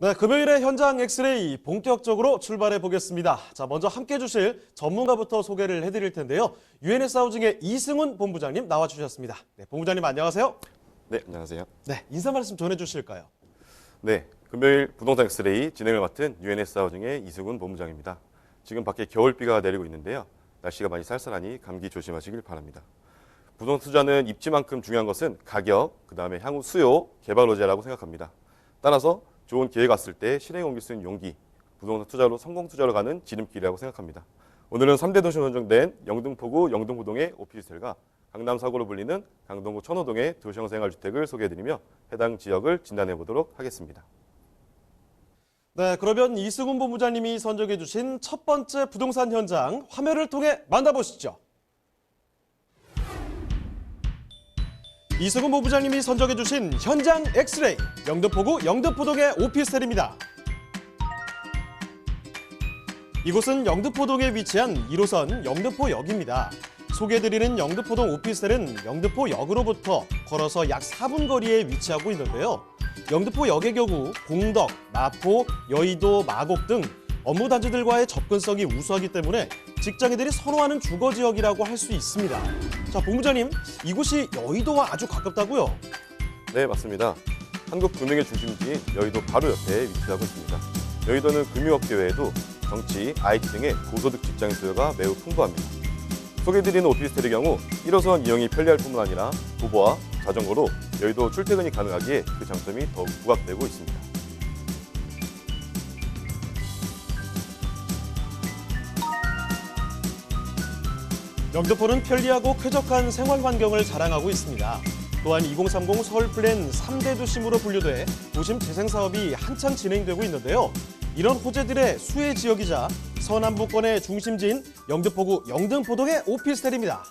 네, 금요일에 현장 엑스레이 본격적으로 출발해 보겠습니다. 자, 먼저 함께 해 주실 전문가부터 소개를 해 드릴 텐데요. UNS 하우징의 이승훈 본부장님 나와 주셨습니다. 네, 본부장님 안녕하세요. 네, 안녕하세요. 네, 인사 말씀 전해 주실까요? 네, 금요일 부동산 엑스레이 진행을 맡은 UNS 하우징의 이승훈 본부장입니다. 지금 밖에 겨울비가 내리고 있는데요. 날씨가 많이 쌀쌀하니 감기 조심하시길 바랍니다. 부동산 투자는 입지만큼 중요한 것은 가격, 그 다음에 향후 수요, 개발 호재라고 생각합니다. 따라서 좋은 기회가 왔을 때 실행에 옮길 수 있는 용기, 부동산 투자로 성공 투자로 가는 지름길이라고 생각합니다. 오늘은 3대 도시로 선정된 영등포구 영등포동의 오피스텔과 강남 사고로 불리는 강동구 천호동의 도시형 생활주택을 소개해드리며 해당 지역을 진단해 보도록 하겠습니다. 네, 그러면 이승훈 본부장님이 선정해 주신 첫 번째 부동산 현장 화면을 통해 만나보시죠. 이승훈 본부장님이 선정해 주신 현장 엑스레이 영등포구 영등포동의 오피스텔입니다. 이곳은 영등포동에 위치한 1호선 영등포역입니다. 소개해드리는 영등포동 오피스텔은 영등포역으로부터 걸어서 약 4분 거리에 위치하고 있는데요. 영등포역의 경우 공덕, 마포, 여의도, 마곡 등 업무 단지들과의 접근성이 우수하기 때문에 직장인들이 선호하는 주거 지역이라고 할 수 있습니다. 자, 본부장님, 이곳이 여의도와 아주 가깝다고요? 네, 맞습니다. 한국 금융의 중심지인 여의도 바로 옆에 위치하고 있습니다. 여의도는 금융업계 외에도 정치, IT 등의 고소득 직장인 수요가 매우 풍부합니다. 소개드리는 오피스텔의 경우 1호선 이용이 편리할 뿐만 아니라 도보와 자전거로 여의도 출퇴근이 가능하기에 그 장점이 더욱 부각되고 있습니다. 영등포는 편리하고 쾌적한 생활 환경을 자랑하고 있습니다. 또한 2030 서울 플랜 3대 도심으로 분류돼 도심 재생 사업이 한창 진행되고 있는데요. 이런 호재들의 수혜 지역이자 서남부권의 중심지인 영등포구 영등포동의 오피스텔입니다.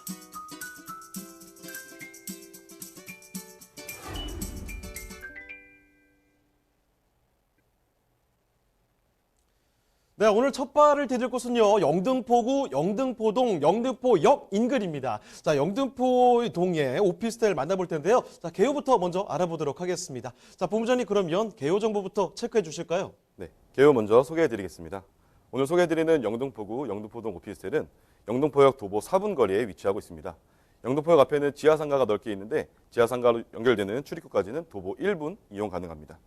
네, 오늘 첫 발을 디딜 곳은요, 영등포구, 영등포동, 영등포역 인근입니다. 자, 영등포동의 오피스텔 만나볼 텐데요. 자, 개요부터 먼저 알아보도록 하겠습니다. 자, 본부장님 그러면 개요 정보부터 체크해 주실까요? 네, 개요 먼저 소개해드리겠습니다. 오늘 소개해드리는 영등포구 영등포동 오피스텔은 영등포역 도보 4분 거리에 위치하고 있습니다. 영등포역 앞에는 지하상가가 넓게 있는데 지하상가로 연결되는 출입구까지는 도보 1분 이용 가능합니다.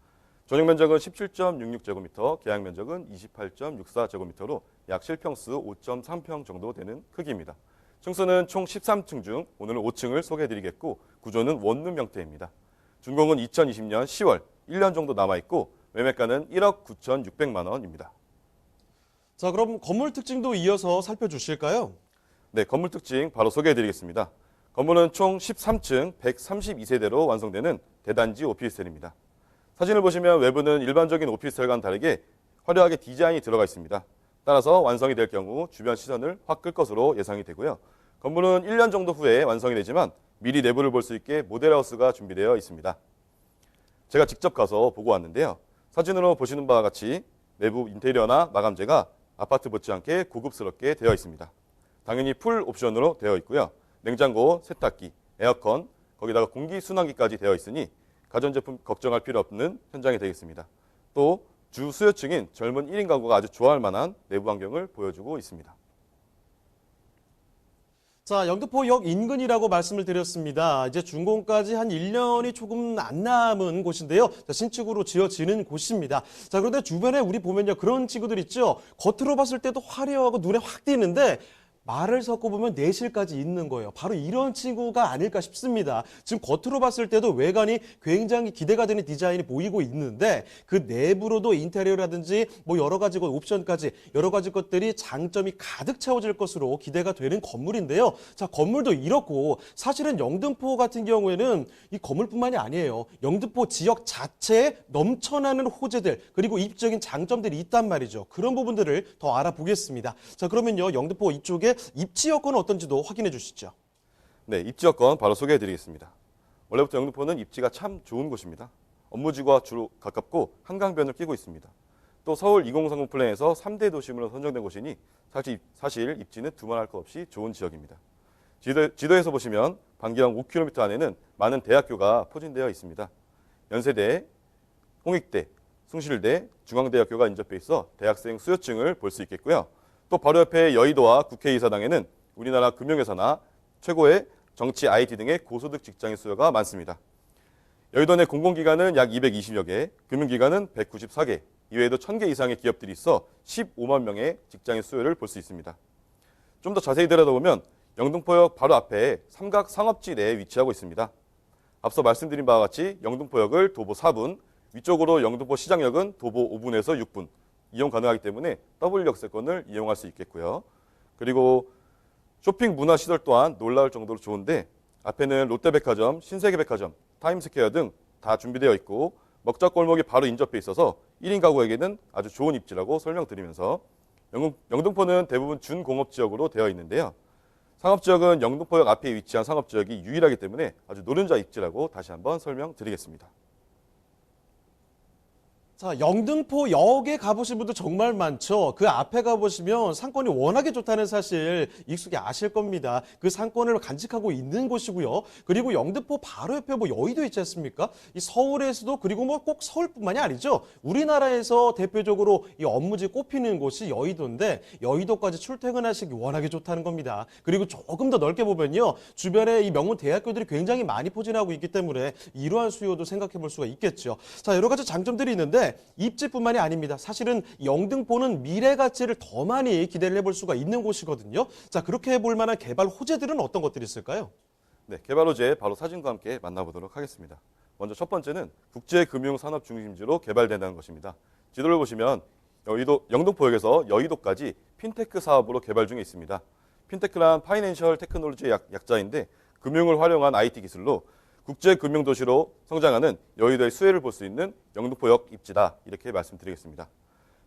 전용 면적은 17.66제곱미터, 계약 면적은 28.64제곱미터로 약 실평수 5.3평 정도 되는 크기입니다. 층수는 총 13층 중 오늘은 5층을 소개해드리겠고 구조는 원룸 형태입니다. 준공은 2020년 10월 1년 정도 남아있고 매매가는 1억 9,600만 원입니다. 자, 그럼 건물 특징도 이어서 살펴주실까요? 네, 건물 특징 바로 소개해드리겠습니다. 건물은 총 13층 132세대로 완성되는 대단지 오피스텔입니다. 사진을 보시면 외부는 일반적인 오피스텔과는 다르게 화려하게 디자인이 들어가 있습니다. 따라서 완성이 될 경우 주변 시선을 확 끌 것으로 예상이 되고요. 건물은 1년 정도 후에 완성이 되지만 미리 내부를 볼 수 있게 모델하우스가 준비되어 있습니다. 제가 직접 가서 보고 왔는데요. 사진으로 보시는 바와 같이 내부 인테리어나 마감재가 아파트 못지않게 고급스럽게 되어 있습니다. 당연히 풀 옵션으로 되어 있고요. 냉장고, 세탁기, 에어컨, 거기다가 공기순환기까지 되어 있으니 가전제품 걱정할 필요 없는 현장이 되겠습니다. 또 주 수요층인 젊은 1인 가구가 아주 좋아할 만한 내부 환경을 보여주고 있습니다. 자, 영등포역 인근이라고 말씀을 드렸습니다. 이제 준공까지 한 1년이 조금 안 남은 곳인데요. 자, 신축으로 지어지는 곳입니다. 자, 그런데 주변에 우리 보면요. 그런 친구들 있죠. 겉으로 봤을 때도 화려하고 눈에 확 띄는데 말을 섞어 보면 내실까지 있는 거예요. 바로 이런 친구가 아닐까 싶습니다. 지금 겉으로 봤을 때도 외관이 굉장히 기대가 되는 디자인이 보이고 있는데 그 내부로도 인테리어라든지 뭐 여러 가지 것 옵션까지 여러 가지 것들이 장점이 가득 채워질 것으로 기대가 되는 건물인데요. 자, 건물도 이렇고 사실은 영등포 같은 경우에는 이 건물뿐만이 아니에요. 영등포 지역 자체에 넘쳐나는 호재들 그리고 입적인 장점들이 있단 말이죠. 그런 부분들을 더 알아보겠습니다. 자, 그러면요. 영등포 이쪽에 입지 여건은 어떤지도 확인해 주시죠. 네, 입지 여건 바로 소개해 드리겠습니다. 원래부터 영등포는 입지가 참 좋은 곳입니다. 업무지구와 주로 가깝고 한강변을 끼고 있습니다. 또 서울 2030 플랜에서 3대 도심으로 선정된 곳이니 사실, 사실 입지는 두말할 것 없이 좋은 지역입니다. 지도, 지도에서 보시면 반경 5km 안에는 많은 대학교가 포진되어 있습니다. 연세대, 홍익대, 숭실대, 중앙대학교가 인접해 있어 대학생 수요증을 볼 수 있겠고요. 또 바로 옆에 여의도와 국회의사당에는 우리나라 금융회사나 최고의 정치, IT 등의 고소득 직장인 수요가 많습니다. 여의도 내 공공기관은 약 220여 개, 금융기관은 194개, 이외에도 1000개 이상의 기업들이 있어 15만 명의 직장인 수요를 볼 수 있습니다. 좀 더 자세히 들여다보면 영등포역 바로 앞에 삼각 상업지 내에 위치하고 있습니다. 앞서 말씀드린 바와 같이 영등포역을 도보 4분, 위쪽으로 영등포 시장역은 도보 5분에서 6분 이용 가능하기 때문에 더블 역세권을 이용할 수 있겠고요. 그리고 쇼핑 문화 시설 또한 놀라울 정도로 좋은데 앞에는 롯데백화점, 신세계백화점, 타임스퀘어 등 다 준비되어 있고 먹자 골목이 바로 인접해 있어서 1인 가구에게는 아주 좋은 입지라고 설명드리면서 영등- 영등포는 대부분 준공업 지역으로 되어 있는데요. 상업지역은 영등포역 앞에 위치한 상업지역이 유일하기 때문에 아주 노른자 입지라고 다시 한번 설명드리겠습니다. 자, 영등포 역에 가보신 분들 정말 많죠. 그 앞에 가보시면 상권이 워낙에 좋다는 사실 익숙히 아실 겁니다. 그 상권을 간직하고 있는 곳이고요. 그리고 영등포 바로 옆에 뭐 여의도 있지 않습니까? 이 서울에서도 그리고 뭐 꼭 서울뿐만이 아니죠. 우리나라에서 대표적으로 이 업무지 꼽히는 곳이 여의도인데 여의도까지 출퇴근하시기 워낙에 좋다는 겁니다. 그리고 조금 더 넓게 보면요. 주변에 이 명문 대학교들이 굉장히 많이 포진하고 있기 때문에 이러한 수요도 생각해 볼 수가 있겠죠. 자, 여러 가지 장점들이 있는데 입지뿐만이 아닙니다. 사실은 영등포는 미래 가치를 더 많이 기대를 해볼 수가 있는 곳이거든요. 자, 그렇게 해볼 만한 개발 호재들은 어떤 것들이 있을까요? 네, 개발 호재 바로 사진과 함께 만나보도록 하겠습니다. 먼저 첫 번째는 국제금융산업 중심지로 개발된다는 것입니다. 지도를 보시면 여의도 영등포역에서 여의도까지 핀테크 사업으로 개발 중에 있습니다. 핀테크란 파이낸셜 테크놀로지의 약, 약자인데 금융을 활용한 IT 기술로 국제 금융 도시로 성장하는 여의도의 수혜를 볼 수 있는 영등포역 입지다 이렇게 말씀드리겠습니다.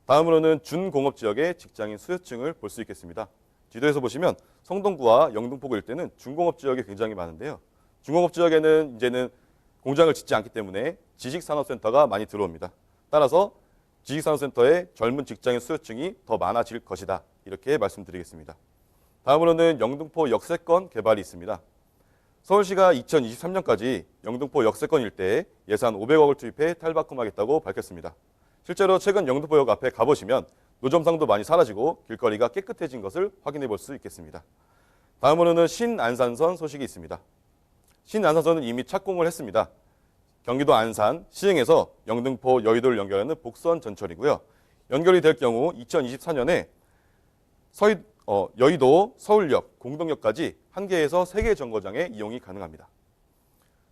다음으로는 준공업 지역의 직장인 수요층을 볼 수 있겠습니다. 지도에서 보시면 성동구와 영등포구 일대는 중공업 지역이 굉장히 많은데요. 중공업 지역에는 이제는 공장을 짓지 않기 때문에 지식산업센터가 많이 들어옵니다. 따라서 지식산업센터의 젊은 직장인 수요층이 더 많아질 것이다. 이렇게 말씀드리겠습니다. 다음으로는 영등포 역세권 개발이 있습니다. 서울시가 2023년까지 영등포 역세권 일대에 예산 500억을 투입해 탈바꿈하겠다고 밝혔습니다. 실제로 최근 영등포역 앞에 가보시면 노점상도 많이 사라지고 길거리가 깨끗해진 것을 확인해 볼 수 있겠습니다. 다음으로는 신안산선 소식이 있습니다. 신안산선은 이미 착공을 했습니다. 경기도 안산 시흥에서 영등포 여의도를 연결하는 복선 전철이고요. 연결이 될 경우 2024년에 서희, 어, 여의도 서울역 공동역까지 한 개에서 세 개 정거장에 이용이 가능합니다.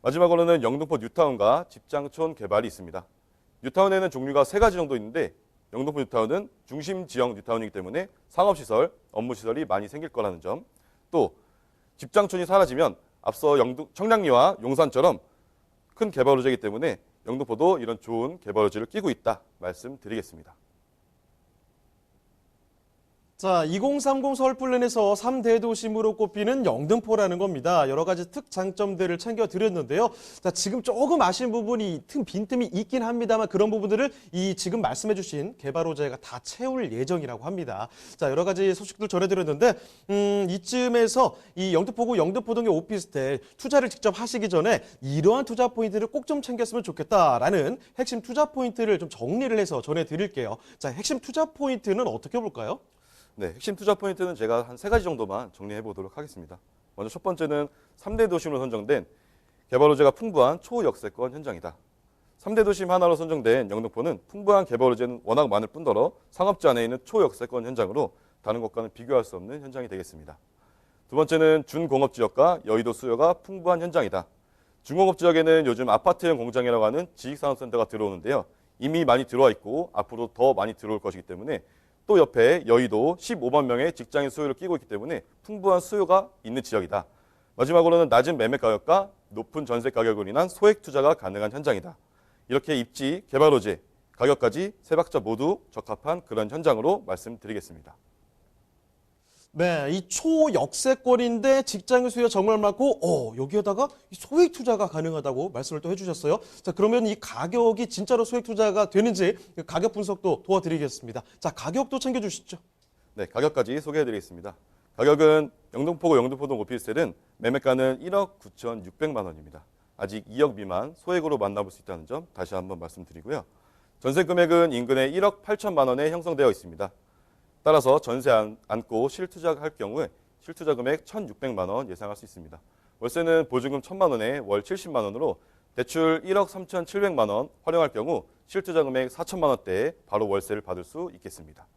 마지막으로는 영등포 뉴타운과 집장촌 개발이 있습니다. 뉴타운에는 종류가 세 가지 정도 있는데 영등포 뉴타운은 중심 지역 뉴타운이기 때문에 상업시설, 업무시설이 많이 생길 거라는 점, 또 집장촌이 사라지면 앞서 영등, 청량리와 용산처럼 큰 개발 호재이기 때문에 영등포도 이런 좋은 개발 호재를 끼고 있다 말씀드리겠습니다. 자, 2030 서울 플랜에서 3대 도심으로 꼽히는 영등포라는 겁니다. 여러 가지 특장점들을 챙겨 드렸는데요. 자, 지금 조금 아쉬운 부분이 틈 빈틈이 있긴 합니다만 그런 부분들을 이 지금 말씀해 주신 개발 호재가 다 채울 예정이라고 합니다. 자, 여러 가지 소식들 전해 드렸는데 음, 이쯤에서 이 영등포구 영등포 등의 오피스텔 투자를 직접 하시기 전에 이러한 투자 포인트를 꼭 좀 챙겼으면 좋겠다라는 핵심 투자 포인트를 좀 정리를 해서 전해 드릴게요. 자, 핵심 투자 포인트는 어떻게 볼까요? 네, 핵심 투자 포인트는 제가 한 세 가지 정도만 정리해 보도록 하겠습니다. 먼저 첫 번째는 3대 도심으로 선정된 개발 호재가 풍부한 초역세권 현장이다. 3대 도심 하나로 선정된 영등포는 풍부한 개발 호재는 워낙 많을 뿐더러 상업지 안에 있는 초역세권 현장으로 다른 곳과는 비교할 수 없는 현장이 되겠습니다. 두 번째는 준공업 지역과 여의도 수요가 풍부한 현장이다. 중공업 지역에는 요즘 아파트형 공장이라고 하는 지식산업센터가 들어오는데요. 이미 많이 들어와 있고 앞으로 더 많이 들어올 것이기 때문에 또 옆에 여의도 15만 명의 직장인 수요를 끼고 있기 때문에 풍부한 수요가 있는 지역이다. 마지막으로는 낮은 매매 가격과 높은 전세 가격으로 인한 소액 투자가 가능한 현장이다. 이렇게 입지, 개발 호재, 가격까지 세 박자 모두 적합한 그런 현장으로 말씀드리겠습니다. 네, 이 초역세권인데 직장인 수요 정말 많고, 어, 여기에다가 이 소액 투자가 가능하다고 말씀을 또 해주셨어요. 자, 그러면 이 가격이 진짜로 소액 투자가 되는지 그 가격 분석도 도와드리겠습니다. 자, 가격도 챙겨주시죠. 네, 가격까지 소개해드리겠습니다. 가격은 영등포구 영등포동 오피스텔은 매매가는 1억 9,600만 원입니다. 아직 2억 미만 소액으로 만나볼 수 있다는 점 다시 한번 말씀드리고요. 전세 금액은 인근의 1억 8천만 원에 형성되어 있습니다. 따라서 전세 안, 안고 실투자할 경우에 실투자 금액 1,600만 원 예상할 수 있습니다. 월세는 보증금 1천만 원에 월 70만 원으로 대출 1억 3,700만 원 활용할 경우 실투자 금액 4천만 원대에 바로 월세를 받을 수 있겠습니다.